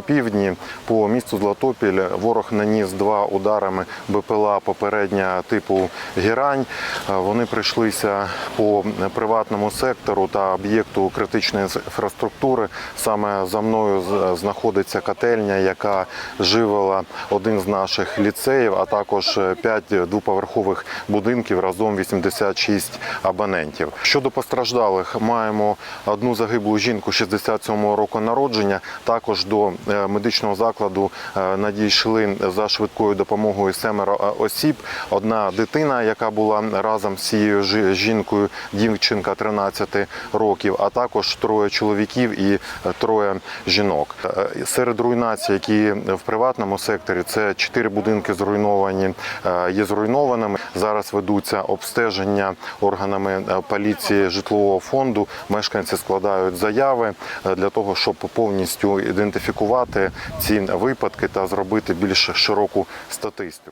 півдні по місту Златопіль ворог наніс два ударами БПЛА попередня типу Герань. Е, Вони прийшлися по приватному сектору та об'єкту критичної інфраструктури. Саме за мною знаходиться котельня, яка живила один з наших ліцеїв, а також п'ять двоповерхових будинків разом 86 абонентів. Щодо постраждалих, маємо одну загиблу жінку 67-го року народження. Також до медичного закладу е, надійшли за швидкою допомогою семеро е, осіб. Одна дитина, яка була разом з цією жінкою, дівчинка 13 років, а також троє чоловіків і е, троє жінок. Е, Серед руйнацій, які в приватному секторі, це чотири будинки зруйновані, е, є зруйнованими. Зараз ведуться обстеження органами е, поліції житлового фонду. Мешканці складають заяви е, для того, щоб повністю ідентифікувати ці випадки та зробити більш широку статистику.